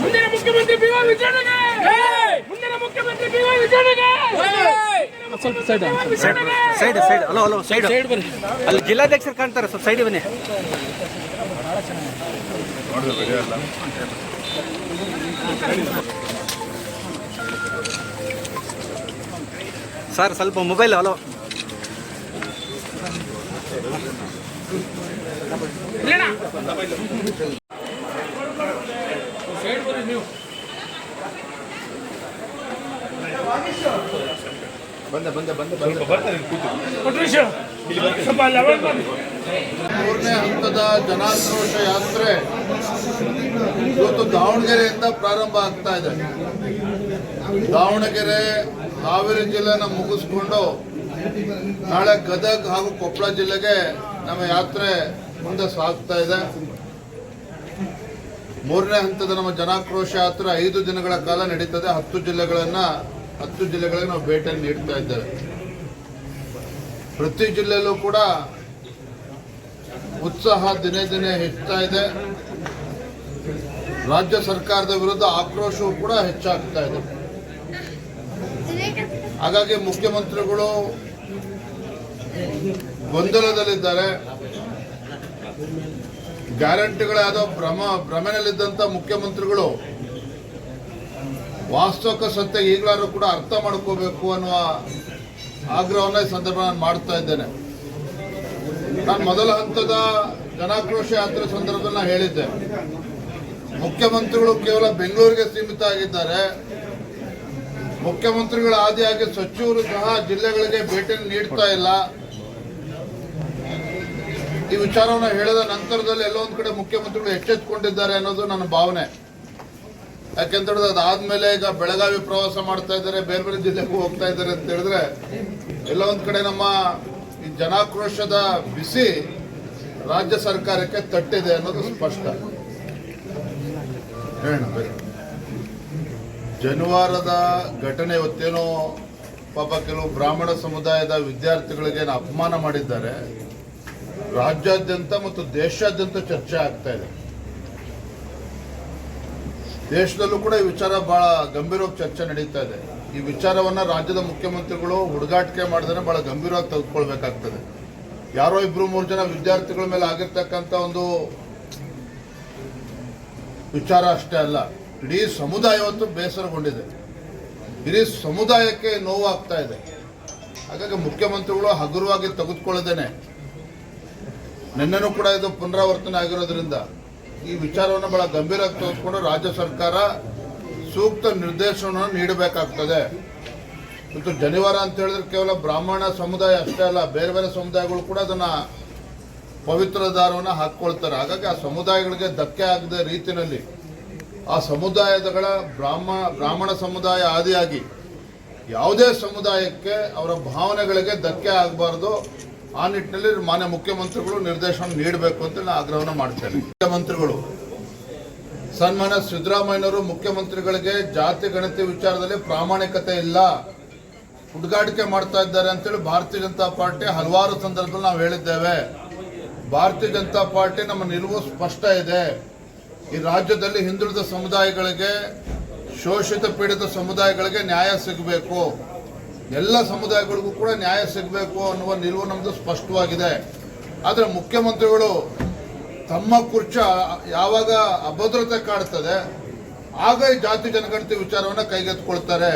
ಮುಂದಿನ ಮುಖ್ಯಮಂತ್ರಿ B Y ವಿಜಯನಿಗೆ ಮುಂದಿನ ಮುಖ್ಯಮಂತ್ರಿ ಬಿ ಸ್ವಲ್ಪ side side hello hello side ಅಲ್ಲಿ ಜಿಲ್ಲಾಧ್ಯಕ್ಷರು ಕಾಣ್ತಾರೆ ಸ್ವಲ್ಪ ಸೈಡ್ ಬನ್ನಿ ಸರ್ ಸ್ವಲ್ಪ ಮೊಬೈಲ್ ಹಲೋ ಮೂರನೇ ಹಂತದ ಜನಾಕ್ರೋಶ ಯಾತ್ರೆ ಇವತ್ತು ದಾವಣಗೆರೆಯಿಂದ ಪ್ರಾರಂಭ ಆಗ್ತಾ ಇದೆ. ದಾವಣಗೆರೆ ಹಾವೇರಿ ಜಿಲ್ಲೆನ ಮುಗಿಸ್ಕೊಂಡು ನಾಳೆ ಗದಗ್ ಹಾಗೂ ಕೊಪ್ಪಳ ಜಿಲ್ಲೆಗೆ ನಮ್ಮ ಯಾತ್ರೆ ಮುಂದೆ ಸಾಗ್ತಾ ಇದೆ. ಮೂರನೇ ಹಂತದ ನಮ್ಮ ಜನಾಕ್ರೋಶ ಯಾತ್ರೆ ಐದು ದಿನಗಳ ಕಾಲ ನಡೀತದೆ. ಹತ್ತು ಜಿಲ್ಲೆಗಳನ್ನ ಹತ್ತು ಜಿಲ್ಲೆಗಳಿಗೆ ನಾವು ಭೇಟಿಯನ್ನು ನೀಡ್ತಾ ಇದ್ದೇವೆ. ಪ್ರತಿ ಜಿಲ್ಲೆಯಲ್ಲೂ ಕೂಡ ಉತ್ಸಾಹ ದಿನೇ ದಿನೇ ಹೆಚ್ಚುತ್ತಾ ಇದೆ. ರಾಜ್ಯ ಸರ್ಕಾರದ ವಿರುದ್ಧ ಆಕ್ರೋಶವೂ ಕೂಡ ಹೆಚ್ಚಾಗ್ತಾ ಇದೆ. ಹಾಗಾಗಿ ಮುಖ್ಯಮಂತ್ರಿಗಳು ಗೊಂದಲದಲ್ಲಿದ್ದಾರೆ. ಗ್ಯಾರಂಟಿಗಳಾದ ಭ್ರಮ, ಭ್ರಮೆನಲ್ಲಿದ್ದಂಥ ಮುಖ್ಯಮಂತ್ರಿಗಳು ವಾಸ್ತವಿಕ ಸತ್ಯ ಈಗಲಾದ್ರೂ ಕೂಡ ಅರ್ಥ ಮಾಡ್ಕೋಬೇಕು ಅನ್ನುವ ಆಗ್ರಹವನ್ನ ಈ ಸಂದರ್ಭ ನಾನು ಮಾಡ್ತಾ ಇದ್ದೇನೆ. ನಾನು ಮೊದಲ ಹಂತದ ಜನಾಕ್ರೋಶ ಯಾತ್ರೆ ಸಂದರ್ಭದಲ್ಲಿ ನಾನು ಹೇಳಿದ್ದೆ. ಮುಖ್ಯಮಂತ್ರಿಗಳು ಕೇವಲ ಬೆಂಗಳೂರಿಗೆ ಸೀಮಿತ ಆಗಿದ್ದಾರೆ. ಮುಖ್ಯಮಂತ್ರಿಗಳ ಆದಿಯಾಗಿ ಸಚಿವರು ಸಹ ಜಿಲ್ಲೆಗಳಿಗೆ ಭೇಟಿ ನೀಡ್ತಾ ಇಲ್ಲ. ಈ ವಿಚಾರವನ್ನು ಹೇಳಿದ ನಂತರದಲ್ಲಿ ಎಲ್ಲೋ ಒಂದು ಕಡೆ ಮುಖ್ಯಮಂತ್ರಿಗಳು ಎಚ್ಚೆತ್ತುಕೊಂಡಿದ್ದಾರೆ ಅನ್ನೋದು ನನ್ನ ಭಾವನೆ. ಯಾಕೆಂತ ಹೇಳಿದ್ರೆ ಅದಾದ್ಮೇಲೆ ಈಗ ಬೆಳಗಾವಿ ಪ್ರವಾಸ ಮಾಡ್ತಾ ಇದ್ದಾರೆ, ಬೇರೆ ಬೇರೆ ಜಿಲ್ಲೆಗೂ ಹೋಗ್ತಾ ಇದ್ದಾರೆ ಅಂತ ಹೇಳಿದ್ರೆ ಎಲ್ಲ ಒಂದು ಕಡೆ ನಮ್ಮ ಈ ಜನಾಕ್ರೋಶದ ಬಿಸಿ ರಾಜ್ಯ ಸರ್ಕಾರಕ್ಕೆ ತಟ್ಟಿದೆ ಅನ್ನೋದು ಸ್ಪಷ್ಟ. ಬನ್ನಿ. ಜನಿವಾರದ ಘಟನೆ ಇವತ್ತೇನೋ ಪಾಪ ಕೆಲವು ಬ್ರಾಹ್ಮಣ ಸಮುದಾಯದ ವಿದ್ಯಾರ್ಥಿಗಳಿಗೆ ಅಪಮಾನ ಮಾಡಿದ್ದಾರೆ. ರಾಜ್ಯಾದ್ಯಂತ ಮತ್ತು ದೇಶಾದ್ಯಂತ ಚರ್ಚೆ ಆಗ್ತಾ ಇದೆ. ದೇಶದಲ್ಲೂ ಕೂಡ ಈ ವಿಚಾರ ಬಹಳ ಗಂಭೀರವಾಗಿ ಚರ್ಚೆ ನಡೀತಾ ಇದೆ. ಈ ವಿಚಾರವನ್ನ ರಾಜ್ಯದ ಮುಖ್ಯಮಂತ್ರಿಗಳು ಹುಡುಗಾಟಿಕೆ ಮಾಡಿದ್ರೆ ಬಹಳ ಗಂಭೀರವಾಗಿ ತೆಗೆದುಕೊಳ್ಬೇಕಾಗ್ತದೆ. ಯಾರೋ ಇಬ್ರು ಮೂರು ಜನ ವಿದ್ಯಾರ್ಥಿಗಳ ಮೇಲೆ ಆಗಿರ್ತಕ್ಕಂಥ ಒಂದು ವಿಚಾರ ಅಷ್ಟೇ ಅಲ್ಲ. ಇಡೀ ಸಮುದಾಯ ಇವತ್ತು ಬೇಸರಗೊಂಡಿದೆ. ಇಡೀ ಸಮುದಾಯಕ್ಕೆ ನೋವಾಗ್ತಾ ಇದೆ. ಹಾಗಾಗಿ ಮುಖ್ಯಮಂತ್ರಿಗಳು ಹಗುರವಾಗಿ ತೆಗೆದುಕೊಳ್ಳದೇನೆ. ನಿನ್ನೆನೂ ಕೂಡ ಇದು ಪುನರಾವರ್ತನೆ ಆಗಿರೋದ್ರಿಂದ ಈ ವಿಚಾರವನ್ನು ಬಹಳ ಗಂಭೀರವಾಗಿ ತೆಗೆದುಕೊಂಡು ರಾಜ್ಯ ಸರ್ಕಾರ ಸೂಕ್ತ ನಿರ್ದೇಶನವನ್ನು ನೀಡಬೇಕಾಗ್ತದೆ. ಮತ್ತು ಜನಿವಾರ ಅಂತ ಹೇಳಿದ್ರೆ ಕೇವಲ ಬ್ರಾಹ್ಮಣ ಸಮುದಾಯ ಅಷ್ಟೇ ಅಲ್ಲ, ಬೇರೆ ಬೇರೆ ಸಮುದಾಯಗಳು ಕೂಡ ಅದನ್ನ ಪವಿತ್ರ ದಾರವನ್ನು ಹಾಕ್ಕೊಳ್ತಾರೆ. ಹಾಗಾಗಿ ಆ ಸಮುದಾಯಗಳಿಗೆ ಧಕ್ಕೆ ಆಗದ ರೀತಿಯಲ್ಲಿ ಆ ಸಮುದಾಯಗಳ ಬ್ರಾಹ್ಮ, ಬ್ರಾಹ್ಮಣ ಸಮುದಾಯ ಆದಿಯಾಗಿ ಯಾವುದೇ ಸಮುದಾಯಕ್ಕೆ ಅವರ ಭಾವನೆಗಳಿಗೆ ಧಕ್ಕೆ ಆಗಬಾರ್ದು. ಆ ನಿಟ್ಟಿನಲ್ಲಿ ಮಾನ್ಯ ಮುಖ್ಯಮಂತ್ರಿಗಳು ನಿರ್ದೇಶನ ನೀಡಬೇಕು ಅಂತ ನಾನು ಆಗ್ರಹವನ್ನು ಮಾಡ್ತೇನೆ. ಮುಖ್ಯಮಂತ್ರಿಗಳು ಸನ್ಮಾನ ಸಿದ್ದರಾಮಯ್ಯನವರು ಮುಖ್ಯಮಂತ್ರಿಗಳಿಗೆ ಜಾತಿ ಗಣತಿ ವಿಚಾರದಲ್ಲಿ ಪ್ರಾಮಾಣಿಕತೆ ಇಲ್ಲ. ಹುಡುಗಾಟಿಕೆ ಮಾಡ್ತಾ ಇದ್ದಾರೆ ಅಂತೇಳಿ ಭಾರತೀಯ ಜನತಾ ಪಾರ್ಟಿ ಹಲವಾರು ಸಂದರ್ಭದಲ್ಲಿ ನಾವು ಹೇಳಿದ್ದೇವೆ. ಭಾರತೀಯ ಜನತಾ ಪಾರ್ಟಿ ನಮ್ಮ ನಿಲುವು ಸ್ಪಷ್ಟ ಇದೆ. ಈ ರಾಜ್ಯದಲ್ಲಿ ಹಿಂದುಳಿದ ಸಮುದಾಯಗಳಿಗೆ, ಶೋಷಿತ ಪೀಡಿತ ಸಮುದಾಯಗಳಿಗೆ ನ್ಯಾಯ ಸಿಗಬೇಕು. ಎಲ್ಲ ಸಮುದಾಯಗಳಿಗೂ ಕೂಡ ನ್ಯಾಯ ಸಿಗಬೇಕು ಅನ್ನುವ ನಿಲುವು ನಮ್ಮದು ಸ್ಪಷ್ಟವಾಗಿದೆ. ಆದರೆ ಮುಖ್ಯಮಂತ್ರಿಗಳು ತಮ್ಮ ಕುರ್ಚ ಯಾವಾಗ ಅಭದ್ರತೆ ಕಾಡ್ತದೆ, ಆಗ ಜಾತಿ ಜನಗಣತಿ ವಿಚಾರವನ್ನ ಕೈಗೆತ್ತಿಕೊಳ್ತಾರೆ.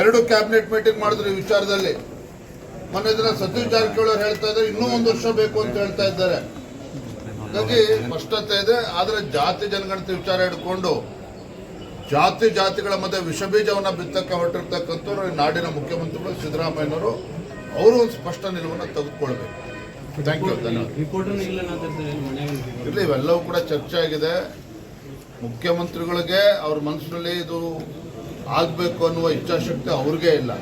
ಎರಡು ಕ್ಯಾಬಿನೆಟ್ ಮೀಟಿಂಗ್ ಮಾಡಿದ್ರು ಈ ವಿಚಾರದಲ್ಲಿ. ಮೊನ್ನೆ ದಿನ ಸತೀಶ್ ಜಾರಕಿಹೊಳಿ ಹೇಳ್ತಾ ಇದ್ದಾರೆ, ಇನ್ನೂ ಒಂದು ವರ್ಷ ಬೇಕು ಅಂತ ಹೇಳ್ತಾ ಇದ್ದಾರೆ. ಹಾಗಾಗಿ ಸ್ಪಷ್ಟತೆ ಇದೆ. ಆದರೆ ಜಾತಿ ಜನಗಣತಿ ವಿಚಾರ ಹಿಡ್ಕೊಂಡು ಜಾತಿ ಜಾತಿಗಳ ಮಧ್ಯೆ ವಿಷಬೀಜವನ್ನು ಬಿತ್ತಕ್ಕೆ ಹೊರಟಿರ್ತಕ್ಕಂಥವ್ರು ನಾಡಿನ ಮುಖ್ಯಮಂತ್ರಿಗಳು ಸಿದ್ದರಾಮಯ್ಯನವರು. ಅವರು ಒಂದು ಸ್ಪಷ್ಟ ನಿಲುವನ್ನು ತೆಗೆದುಕೊಳ್ಬೇಕು. ಥ್ಯಾಂಕ್ ಯು ಧನ್ಯವಾದ. ಇರಲಿ ಇವೆಲ್ಲವೂ ಕೂಡ ಚರ್ಚೆ ಆಗಿದೆ. ಮುಖ್ಯಮಂತ್ರಿಗಳಿಗೆ ಅವ್ರ ಮನಸ್ಸಿನಲ್ಲಿ ಇದು ಆಗಬೇಕು ಅನ್ನುವ ಇಚ್ಛಾಶಕ್ತಿ ಅವ್ರಿಗೆ ಇಲ್ಲ.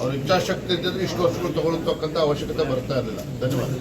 ಅವ್ರ ಇಚ್ಛಾಶಕ್ತಿ ಇದ್ದಿದ್ರೆ ಇಷ್ಟು ವರ್ಷಗಳು ತಗೊಳ್ತಕ್ಕಂಥ ಅವಶ್ಯಕತೆ ಬರ್ತಾ ಇರಲಿಲ್ಲ. ಧನ್ಯವಾದ.